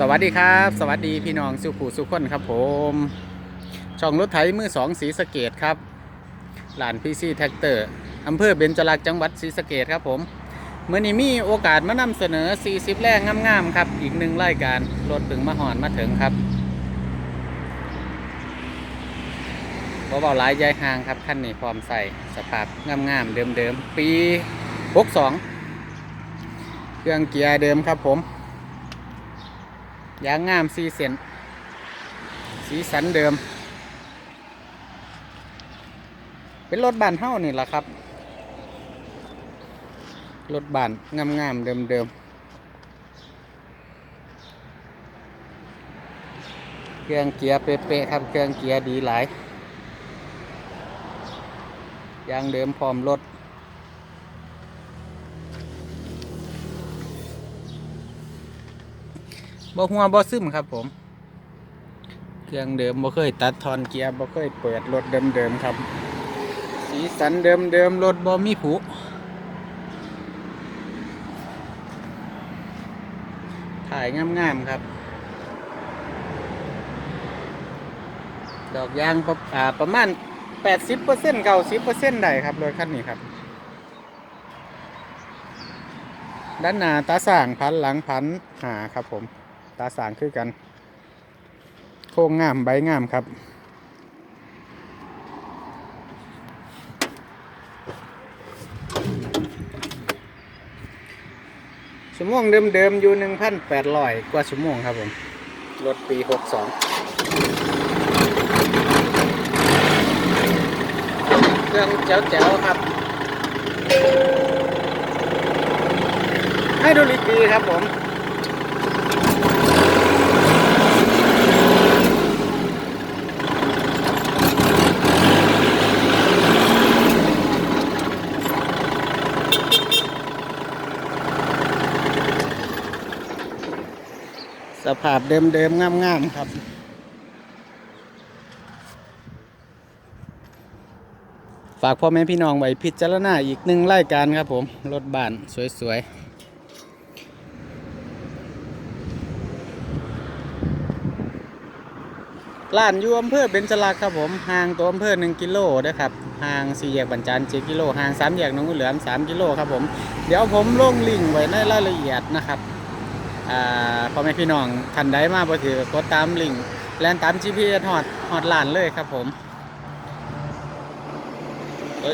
สวัสดีครับ สวัสดีพี่น้องสุขุสุขคนครับผม ช่องรถไถมือสองสีสเกตครับหลานพีซีแท็กเตอร์อำเภอเบญจรักษ์จังหวัดศรีสะเกดครับผมเมื่อนี้มีโอกาสมานำเสนอ 40 แรงงามๆครับ อีกหนึ่งรายการรถถึงมาหอนมาถึงครับเบาหลายยายห่างครับคันนี้พร้อมใส่สภาพงามๆเดิมๆปี 62 เครื่องเกียร์เดิมครับผม ยางงามสีเส้นสีสันเดิม เป็นรถบ้านเฮ้านี่แหละครับ รถบ้านงามงามๆเดิมเดิมๆ เครื่องเกียร์เป๊ะๆครับเครื่องเกียร์ดีหลายยางเดิมพร้อมรถ บ่หัวบ่ซึมครับผม เครื่องเดิมบ่เคยตัดทอนเกียร์บ่เคยเปิดรถเดิมๆครับ สีสันเดิมๆรถบ่มีผุถ่ายงามๆครับ ดอกยางประอ่าประมาณ 80% 90%ได้ครับรถคันนี้ครับ ด้านหน้าตาส่างพันหลังพันหาครับผม ตาสางคือกัน โค้งงามใบงามครับชั่วโมงเดิมๆอยู่1,800กว่าชั่วโมงครับผมรถปี62เครื่องแจ๋วๆครับให้ดูลิกดีครับผม สภาพเดิมๆงามๆครับ ฝากพ่อแม่พี่น้องไว้พิจารณาอีกหนึ่งรายการครับผม รถบ้านสวยๆร้านอยู่อำเภอเบญจรักษ์ครับผมห่างตัวอำเภอ1กิโลนะครับห่างสี่แยกบรรจาน7กิโลห่างสามแยกหนองงูเหลือม3กิโลครับผม เดี๋ยวผมลงลิงก์ไว้ในรายละเอียดนะครับอ่า พ่อแม่พี่น้องท่านใดมาบ่ถือกดตามลิงแลนตาม GPS ฮอดฮอดร้านเลยครับผม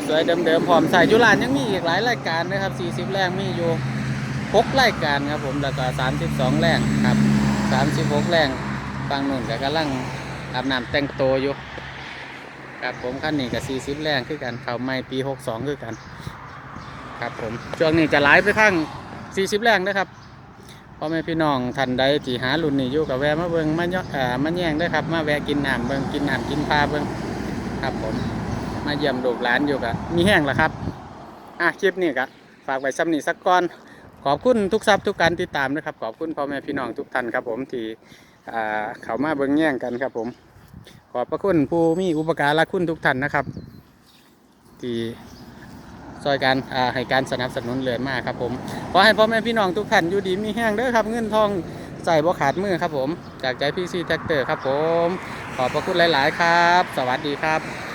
สวยๆเดิมๆพร้อมใส่จุฬานยังมีอีกหลายรายการนะครับ 40 แรงมีอยู่6รายการครับผมแล้วก็32 แรงครับ 36 แรงฟังนู่นก็กำลังอาบน้ำแต่งตัวอยู่ครับผมคันนี้ก็40 แรงคือกันเขาไม่ปี 62 คือกัน ครับผมช่วงนี้จะไลฟ์ไปข้าง 40 แรงนะครับ พ่อแม่พี่น้องท่านใดที่หารุ่นนี้อยู่กับแวะมาเบิงมาเยาะอ่อมาแย่งได้ครับ มาแวะกินน้ำเบิงกินน้ำกินปลาเบิงครับผม มาเยี่ยมลูกหลานอยู่กับมีแห้งแล้วครับอะคลิปนี้ก็ฝากไว้ซ้ำนี้สักก่อน ขอบคุณทุกทรัพย์ทุกการติดตามนะครับ ขอบคุณพ่อแม่พี่น้องทุกท่านครับผมที่อ่าเขามาเบิงแย่งกันครับผม ขอบพระคุณผู้มีอุปการะคุณทุกท่านนะครับ ที่ ซอยการให้การสนับสนุนเรือนมากครับผมขอให้พ่อแม่พี่น้องทุกท่านอยู่ดีมีแห้งเด้อครับเงินทองใส่บ่ขาดมือครับผม จากใจพี่ซีแท็กเตอร์ครับผม ขอบพระคุณหลาย ๆ ครับ สวัสดีครับ